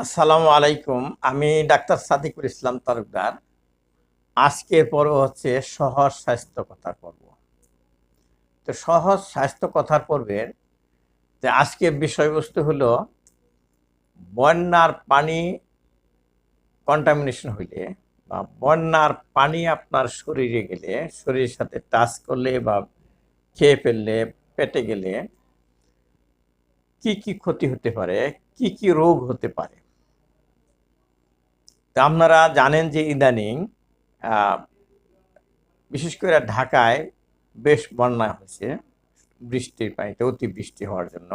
আসসালামু আলাইকুম। আমি ডাক্তার সাদিকুল ইসলাম তালুকদার। আজকের পর্ব হচ্ছে সহজ স্বাস্থ্য কথার পর্ব। তো সহজ স্বাস্থ্য কথার পর্বের যে আজকের বিষয়বস্তু হলো বন্যার পানি কন্টামিনেশন হইলে বা বন্যার পানি আপনার শরীরে গেলে, শরীরের সাথে টাচ করলে বা খেয়ে ফেললে, পেটে গেলে কি কি ক্ষতি হতে পারে, কি কি রোগ হতে পারে? তা আপনারা জানেন যে ইদানিং বিশেষ করে ঢাকায় বেশ বন্যা হয়েছে, বৃষ্টির পানিতে, অতিবৃষ্টি হওয়ার জন্য।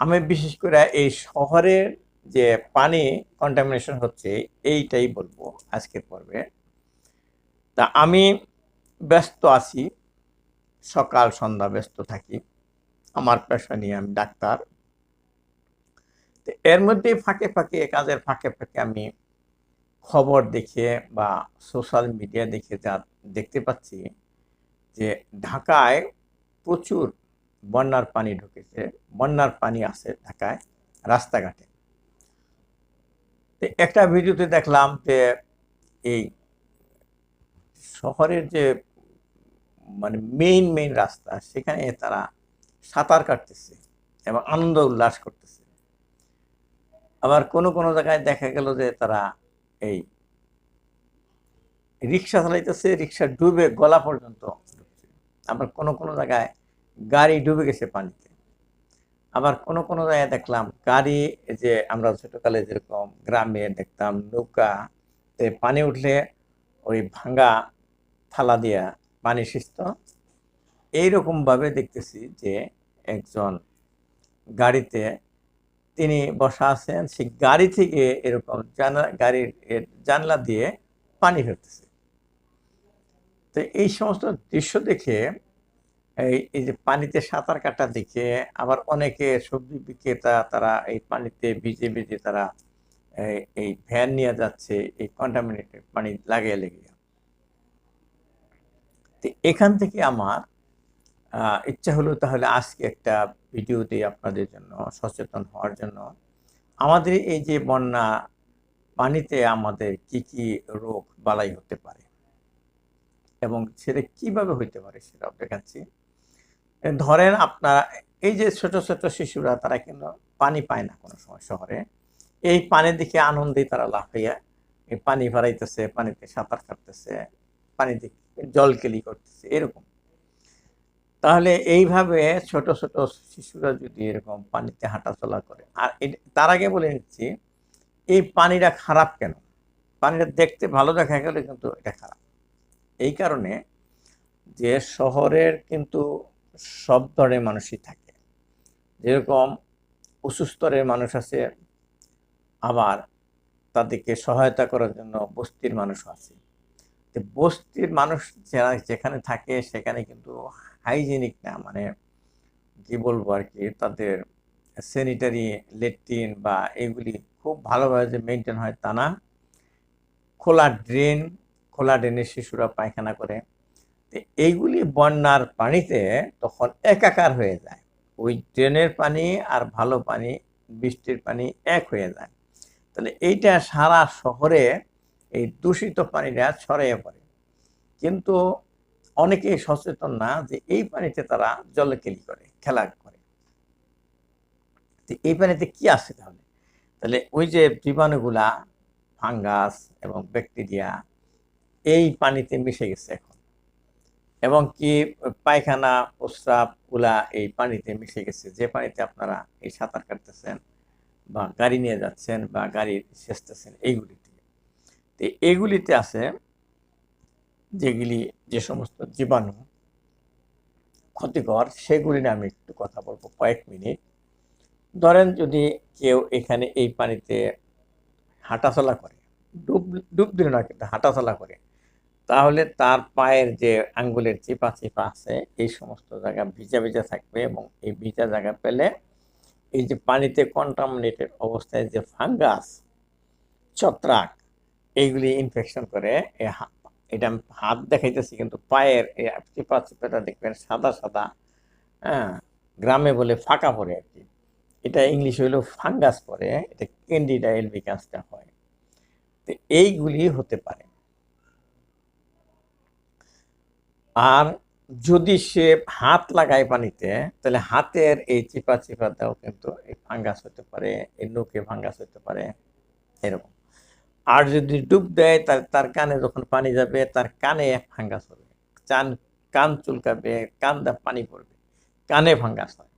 আমি বিশেষ করে এই শহরের যে পানি কন্টামিনেশন হচ্ছে, এইটাই বলব আজকের পর্বে। তা আমি ব্যস্ত আছি, সকাল, সন্ধ্যা ব্যস্ত থাকি, আমার পেশা নিয়ে আমি ডাক্তার। এর মধ্যে ফাঁকে ফাঁকে, কাজের ফাঁকে ফাঁকে আমি খবর দেখে বা সোশ্যাল মিডিয়া দেখে যা দেখতে পাচ্ছি যে ঢাকায় প্রচুর বন্যার পানি ঢুকেছে, বন্যার পানি আছে ঢাকায়, রাস্তাঘাটে। তো একটা ভিডিওতে দেখলাম যে এই শহরের যে মানে মেইন মেইন রাস্তা, সেখানে তারা সাঁতার কাটতেছে এবং আনন্দ উল্লাস করতেছে। আবার কোনো কোনো জায়গায় দেখা গেল যে তারা এই রিক্সা চালাইতেছে, রিক্সা ডুবে গলা পর্যন্ত। আবার কোনো কোনো জায়গায় গাড়ি ডুবে গেছে পানিতে। আবার কোনো কোনো জায়গায় দেখলাম গাড়ি যে আমরা ছোটকালে যেরকম গ্রামে দেখতাম নৌকা পানি উঠলে ওই ভাঙ্গা থালা দিয়া পানি সিস্ত এইরকমভাবে দেখতেছি যে একজন গাড়িতে তিনি বসা আছেন, সেই গাড়ি থেকে এরকম গাড়ির জানলা দিয়ে পানি ফেলতেছে তো এই সমস্ত দৃশ্য দেখে, এই যে পানিতে সাঁতার কাটা দেখে আবার অনেকে সবজি বিক্রেতা তারা এই পানিতে ভিজে ভিজে তারা, এই- ভ্যান নিয়ে যাচ্ছে, এই কন্টামিনেটেড পানি লাগিয়ে লেগে তো এখান থেকে আমার ইচ্ছা হলো তাহলে আজকে একটা ভিডিও দিই আপনাদের জন্য, সচেতন হওয়ার জন্য, আমাদের এই যে বন্যা পানিতে আমাদের কি কি রোগ বালাই হতে পারে এবং সেটা কীভাবে হইতে পারে সেটাও দেখাচ্ছি। ধরেন আপনারা, এই যে ছোট ছোট শিশুরা, তারা কিন্তু পানি পায় না কোনো সময় শহরে। এই পানির দিকে আনন্দে তারা লাফাইয়া এই পানি ভরাইতেছে, পানিতে সাঁতার কাটতেছে, পানিতে জল কেলি করতেছে, এরকম। তাহলে এইভাবে ছোট ছোট শিশুরা যদি এরকম পানিতে হাঁটাচলা করে, আর তার আগে বলে নিচ্ছি, এই পানিটা খারাপ কেন? পানিটা দেখতে ভালো দেখা গেলে কিন্তু এটা খারাপ। এই কারণে যে শহরের কিন্তু সব ধরনের মানুষই থাকে। যেরকম উঁচু স্তরের মানুষ আছে, আবার তাদেরকে সহায়তা করার জন্য বস্তির মানুষ আছে। বস্তির মানুষ যারা যেখানে থাকে সেখানে কিন্তু হাইজেনিক না মানে কি বলব আর কি, তাদের স্যানিটারি লেট্রিন বা এগুলি খুব ভালোভাবে যে মেনটেন হয় তা না। খোলা ড্রেন খোলা ড্রেনে শিশুরা পায়খানা করে। তো এইগুলি বন্যার পানিতে তখন একাকার হয়ে যায়। ওই ড্রেনের পানি আর ভালো পানি, বৃষ্টির পানি এক হয়ে যায়। তাহলে এইটা সারা শহরে এই দূষিত পানিটা ছড়িয়ে পড়ে। কিন্তু অনেকেই সচেতন না যে এই পানিতে তারা জলকেলি করে, খেলা করে। তো এই পানিতে কি আছে তাহলে? তাহলে ওই যে জীবাণুগুলা, ফাঙ্গাস এবং ব্যাকটেরিয়া, এই পানিতে মিশে গেছে এখন। এবং কি পায়খানা, প্রস্রাবগুলা এই পানিতে মিশে গেছে। যে পানিতে আপনারা এই সাঁতার কাটতেছেন বা গাড়ি নিয়ে যাচ্ছেন বা গাড়ি সেচতেছেন, এইগুলিতে। তো এইগুলিতে আছে যেগুলি, যে সমস্ত জীবাণু ক্ষতিকর, সেগুলি নিয়ে আমি একটু কথা বলব কয়েক মিনিট। ধরেন যদি কেউ এখানে এই পানিতে হাঁটাচলা করে, ডুব ডুব দিল না কিন্তু হাঁটাচলা করে, তাহলে তার পায়ের যে আঙ্গুলের চিপা চিপা আছে, এই সমস্ত জায়গা ভিজা ভিজা থাকবে এবং এই ভিজা জায়গা পেলে এই যে পানিতে কন্টামিনেটেড অবস্থায় যে ফাঙ্গাস ছত্রাক, এইগুলি ইনফেকশন করে এটা আমি হাত দেখাইতেছি, কিন্তু পায়ের এই চিপা চিপাটা দেখবেন সাদা সাদা হ্যাঁ গ্রামে বলে ফাঁকা পড়ে আর কি। এটা ইংলিশ হইল ফাঙ্গাস পরে এটা ক্যান্ডিডা এলবিকাসটা হয়। তো এইগুলি হতে পারে। আর যদি সে হাত লাগায় পানিতে, তাহলে হাতের এই চিপা চিপা দাও কিন্তু এই ফাঙ্গাস হতে পারে, এই নোকে ফাঙ্গাস হতে পারে, এরকম। আর যদি ডুব দেয়, তার তার কানে যখন পানি যাবে, তার কানে ফাঙ্গাস হবে। চান, কান চুলকাবে, কান দা পানি পড়বে, কানে ফাঙ্গাস হয়।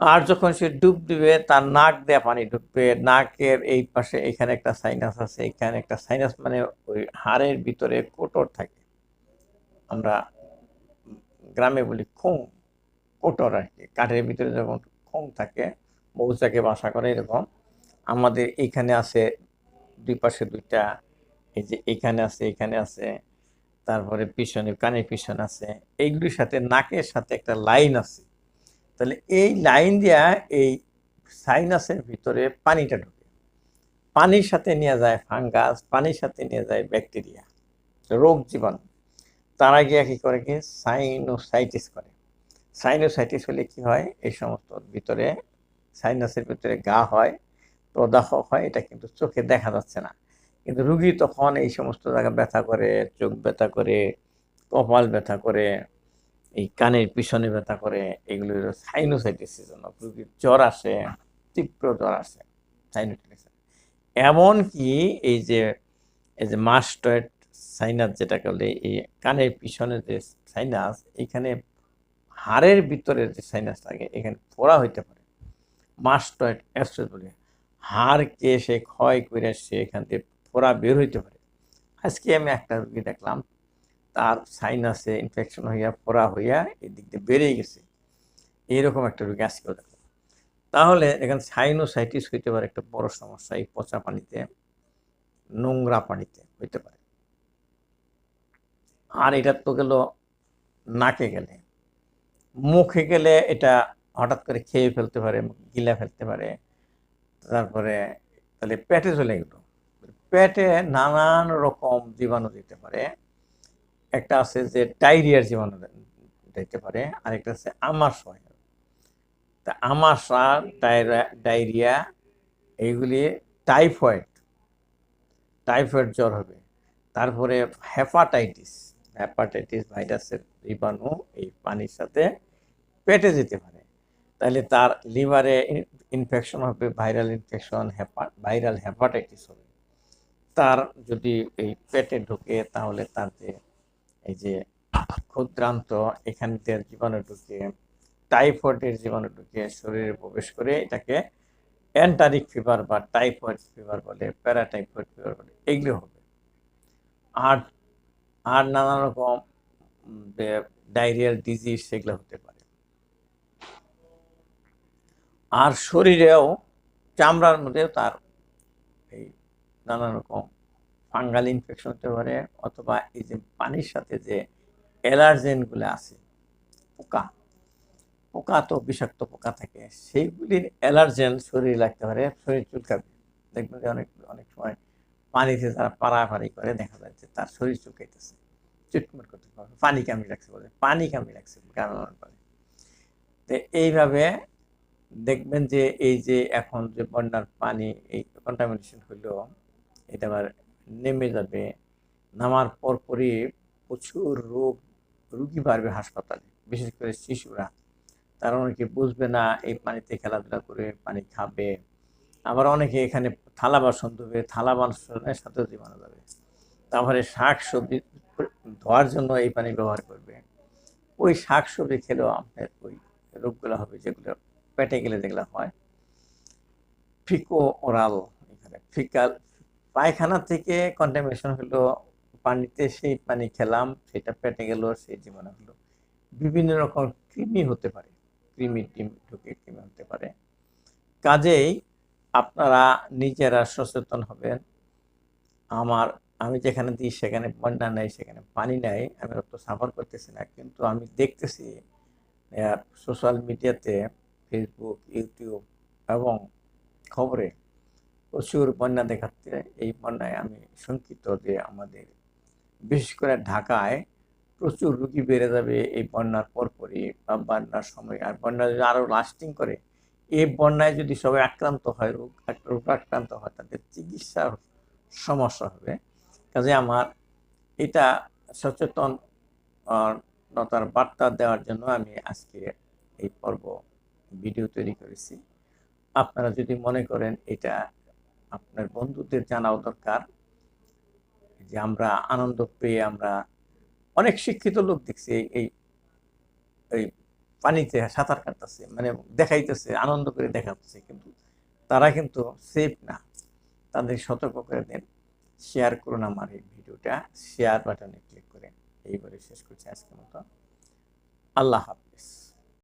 আর যখন সে ডুব দিবে, তার নাক দিয়ে পানি ঢুকবে, নাকের এই পাশে এখানে একটা সাইনাস আছে, এখানে একটা সাইনাস মানে ওই হাড়ের ভিতরে কোটর থাকে। আমরা গ্রামে বলি খোং, কোটর আর কি। কাঠের ভিতরে যখন খোং থাকে, মৌচাকে বাসা করে এরকম। আমাদের এইখানে আছে দুই পাশে দুইটা, এই যে এখানে আছে এখানে আছে, তারপরে পিছনে কানের পিছনে আছে, এইগুলির সাথে নাকের সাথে একটা লাইন আছে। তাহলে এই লাইন দিয়া এই সাইনাসের ভিতরে পানিটা ঢুকে। পানির সাথে নিয়ে যায় ফাঙ্গাস, পানির সাথে নিয়ে যায় ব্যাকটেরিয়া, রোগ জীবাণু। তারা গিয়ে কি করে কি? সাইনোসাইটিস করে। সাইনোসাইটিস হলে কি হয়? এই সমস্ত ভিতরে সাইনাসের ভিতরে গা হয় প্রদাহ হয়, এটা কিন্তু চোখে দেখা যাচ্ছে না। কিন্তু রুগী তখন এই সমস্ত জায়গা ব্যথা করে, চোখ ব্যথা করে, কপাল ব্যথা করে, এই কানের পিছনে ব্যথা করে, এগুলো সাইনোসাইটিসের জন্য। রুগীর জ্বর আসে, তীব্র জ্বর আসে সাইনোসাইটিস এমনকি এই যে এই যে মাস্টয়েড সাইনাস যেটা বলে, এই কানের পিছনে যে সাইনাস এখানে হাড়ের ভিতরে যে সাইনাস থাকে, এখানে ফোড়া হইতে পারে। মাস্টয়েড অ্যাস্ট্রেস বলে হাড়কে সে ক্ষয় করে সে এখান থেকে ফোড়া বের হইতে পারে। আজকে আমি একটা রুগী দেখলাম, তার সাইনাসে ইনফেকশন হইয়া ফোড়া হইয়া এদিক দিয়ে বেড়ে গেছে। এইরকম একটা রুগী আজকেও দেখলাম। তাহলে এখানে সাইনোসাইটিস হইতে পারে, একটা বড় সমস্যা, এই পচা পানিতে, নোংরা পানিতে হইতে পারে। আর এটা তো গেল নাকে গেলে। মুখে গেলে এটা হঠাৎ করে খেয়ে ফেলতে পারে, গিলা ফেলতে পারে। তারপরে তাহলে পেটে চলে গেল। পেটে নানান রকম জীবাণু দিতে পারে। একটা আছে যে ডায়রিয়ার জীবাণু দিতে পারে, আরেকটা আছে আমাশয় তা আমাশা ডায়রিয়া, এইগুলি টাইফয়েড টাইফয়েড জ্বর হবে। তারপরে হেপাটাইটিস হ্যাপাটাইটিস ভাইরাসের জীবাণু এই পানির সাথে পেটে যেতে পারে। তাহলে তার লিভারে ইনফেকশন হবে ভাইরাল ইনফেকশন হ্যাপা ভাইরাল হ্যাপাটাইটিস হবে। তার যদি এই পেটে ঢুকে, তাহলে তার যে, এই যে ক্ষুদ্রান্ত, এখান থেকে জীবাণু ঢুকে, টাইফয়েডের জীবাণু ঢুকে, শরীরে প্রবেশ করে এটাকে অ্যান্টারিক ফিভার বা টাইফয়েড ফিভার বলে প্যারাটাইফয়েড ফিভার বলে, এগুলো হবে। আর আর নানা রকম ডায়রিয়াল ডিজিজ সেগুলো হতে পারে। আর শরীরেও চামড়ার মধ্যেও তার এই নানা রকম ফাঙ্গাল ইনফেকশন হতে পারে অথবা এই যে পানির সাথে যে অ্যালার্জেনগুলো আছে, পোকা পোকা তো বিষাক্ত পোকা থাকে, সেইগুলির অ্যালার্জেন শরীরে লাগতে পারে, শরীর চুলকাবে। দেখবেন যে অনেক অনেক সময় পানিতে তারা পাড়াপাড়ি করে, দেখা যাচ্ছে তার শরীর চুলকাইতেছে। চুটমুট করতে পারবে পানি কামি লাগছে বলে, পানি কামি লাগছে কারণ করে তো এইভাবে দেখবেন যে এই যে এখন যে বন্যার পানি, এই কন্টামিনেশন হইল, এটা আবার নেমে যাবে, নামার পরপরই প্রচুর রোগ, রুগী বাড়বে হাসপাতালে, বিশেষ করে শিশুরা। তারা অনেকে বুঝবে না, এই পানিতে খেলাধুলা করে পানি খাবে। আবার অনেকে এখানে থালা বাসন ধোবে, থালা বাসনের সাথে জীবাণু যাবে তারপরে শাক সবজি ধোয়ার জন্য এই পানি ব্যবহার করবে। ওই শাক সবজি খেলেও আপনার ওই রোগগুলো হবে যেগুলো পেটে গেলে যেগুলো হয়। ফিকো ওরাল এখানে। ফিকাল, পায়খানা থেকে কন্টামিনেশন হলো, পানিতে সেই পানি খেলাম, সেটা পেটে গেল, সেই জীবনে হলো। বিভিন্ন রকম কৃমি হতে পারে। কৃমি টিম ঢুকে কৃমি হতে পারে। কাজেই আপনারা নিজেরা সচেতন হবেন। আমার, আমি যেখানে দিই সেখানে বন্যা নেই, সেখানে পানি নেই, আমি অত সাফার করতেছি না। কিন্তু আমি দেখতেছি সোশ্যাল মিডিয়াতে ফেসবুক ইউটিউব এবং খবরে প্রচুর বন্যা দেখাচ্ছে। এই বন্যায় আমি শঙ্কিত যে আমাদের বিশেষ করে ঢাকায় প্রচুর রুগী বেড়ে যাবে এই বন্যার পরপরই বা বন্যার সময়। আর বন্যা যদি আরও লাস্টিং করে এই বন্যায় যদি সবাই আক্রান্ত হয় রোগ রোগ আক্রান্ত হয় তাদের চিকিৎসার সমস্যা হবে। কাজে আমার এটা সচেতন আহ, বার্তা দেওয়ার জন্য আমি আজকে এই পর্ব ভিডিও তৈরি করেছি। আপনারা যদি মনে করেন এটা আপনার বন্ধুদের জানাও দরকার, যে আমরা আনন্দ পেয়ে আমরা অনেক শিক্ষিত লোক দেখছি এই- এই পানিতে সাঁতার কাটতেছে মানে দেখাইতেছে, আনন্দ করে দেখাচ্ছে, কিন্তু তারা কিন্তু সেফ না। তাদের সতর্ক করে দেন শেয়ার করুন আমার এই ভিডিওটা শেয়ার বাটনে ক্লিক করে এই বলে শেষ করছি আজকের মতো। আল্লাহ হাফিজ।